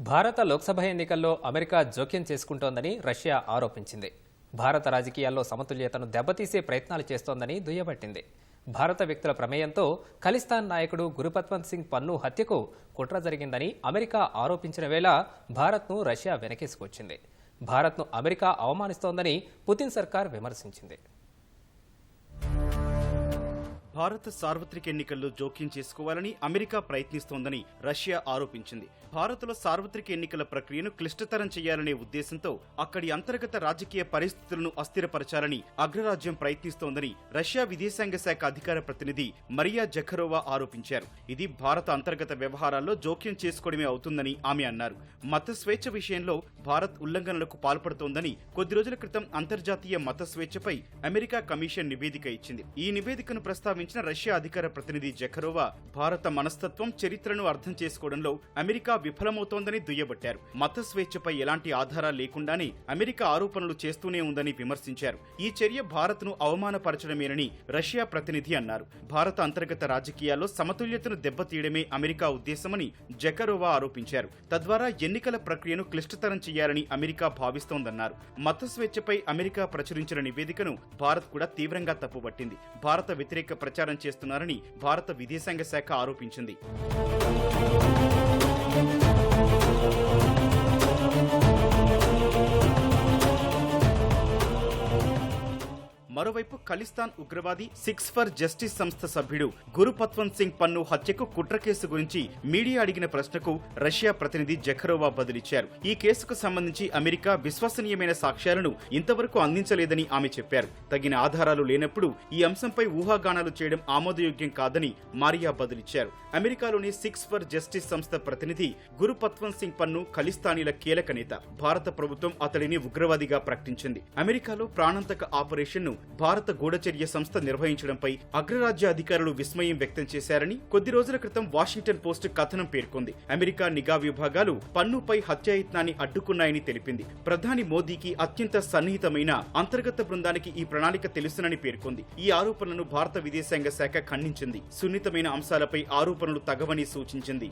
భారత లోక్సభ ఎన్నికల్లో అమెరికా జోక్యం చేసుకుంటోందని రష్యా ఆరోపించింది. భారత రాజకీయాల్లో సమతుల్యతను దెబ్బతీసే ప్రయత్నాలు చేస్తోందని దుయ్యబట్టింది. భారత వ్యక్తుల ప్రమేయంతో ఖలిస్తాన్ నాయకుడు గురుపత్వంత్ సింగ్ పన్ను హత్యకు కుట్ర జరిగిందని అమెరికా ఆరోపించిన వేళ భారత్ను రష్యా వెనకేసుకొచ్చింది. భారత్ను అమెరికా అవమానిస్తోందని పుతిన్ సర్కార్ విమర్శించింది. భారత సార్వత్రిక ఎన్నికల్లో జోక్యం చేసుకోవాలని అమెరికా ప్రయత్నిస్తోందని రష్యా ఆరోపించింది. భారత్లో సార్వత్రిక ఎన్నికల ప్రక్రియను క్లిష్టతరం చేయాలనే ఉద్దేశంతో అక్కడి అంతర్గత రాజకీయ పరిస్థితులను అస్థిరపరచాలని అగ్రరాజ్యం ప్రయత్నిస్తోందని రష్యా విదేశాంగ శాఖ అధికార ప్రతినిధి మరియా జఖరోవా ఆరోపించారు. ఇది భారత అంతర్గత వ్యవహారాల్లో జోక్యం చేసుకోవడమే అవుతుందని ఆమె అన్నారు. మత స్వేచ్ఛ విషయంలో భారత్ ఉల్లంఘనలకు పాల్పడుతోందని కొద్ది రోజుల క్రితం అంతర్జాతీయ మత స్వేచ్ఛపై అమెరికా కమిషన్ నివేదిక ఇచ్చింది. ఈ నివేదికను ప్రస్తావించిన రష్యా అధికార ప్రతినిధి జఖరోవా భారత మనస్తత్వం చరిత్రను అర్థం చేసుకోవడంలో అమెరికా విఫలమవుతోందని దుయ్యబట్టారు. మత స్వేచ్ఛపై ఎలాంటి ఆధారాలు లేకుండానే అమెరికా ఆరోపణలు చేస్తూనే ఉందని విమర్శించారు. ఈ చర్య భారత్ను అవమానపరచడమేనని రష్యా ప్రతినిధి అన్నారు. భారత అంతర్గత రాజకీయాల్లో సమతుల్యతను దెబ్బతీయడమే అమెరికా ఉద్దేశమని జకరోవా ఆరోపించారు. తద్వారా ఎన్నికల ప్రక్రియను క్లిష్టతరం చేయాలని అమెరికా భావిస్తోందన్నారు. మత స్వేచ్ఛపై అమెరికా ప్రచురించిన నివేదికను భారత్ కూడా తీవ్రంగా తప్పుపట్టింది. భారత వ్యతిరేక ప్రచారం చేస్తున్నారని భారత విదేశాంగ శాఖ ఆరోపించింది. మరోవైపు ఖలిస్తాన్ ఉగ్రవాది సిక్స్ ఫర్ జస్టిస్ సంస్థ సభ్యుడు గురుపత్వంత్ సింగ్ పన్ను హత్యకు కుట్ర కేసు గురించి మీడియా అడిగిన ప్రశ్నకు రష్యా ప్రతినిధి జఖరోవా బదిలిచ్చారు. ఈ కేసుకు సంబంధించి అమెరికా విశ్వసనీయమైన సాక్ష్యాలను ఇంతవరకు అందించలేదని ఆమె చెప్పారు. తగిన ఆధారాలు లేనప్పుడు ఈ అంశంపై ఊహాగానాలు చేయడం ఆమోదయోగ్యం కాదని మారియా బదిలిచ్చారు. అమెరికాలోని సిక్స్ ఫర్ జస్టిస్ సంస్థ ప్రతినిధి గురుపత్వంత్ సింగ్ పన్ను ఖలిస్తానీల కీలక నేత. భారత ప్రభుత్వం అతడిని ఉగ్రవాదిగా ప్రకటించింది. అమెరికాలో ప్రాణాంతక ఆపరేషన్ను భారత గూఢచర్య సంస్థ నిర్వహించడంపై అగ్రరాజ్య అధికారులు విస్మయం వ్యక్తం చేశారని కొద్ది రోజుల క్రితం వాషింగ్టన్ పోస్ట్ కథనం పేర్కొంది. అమెరికా నిఘా విభాగాలు పన్నుపై హత్యాయత్నాన్ని అడ్డుకున్నాయని తెలిపింది. ప్రధాని మోదీకి అత్యంత సన్నిహితమైన అంతర్గత బృందానికి ఈ ప్రణాళిక తెలుసునని పేర్కొంది. ఈ ఆరోపణలను భారత విదేశాంగ శాఖ ఖండించింది. సున్నితమైన అంశాలపై ఆరోపణలు తగవని సూచించింది.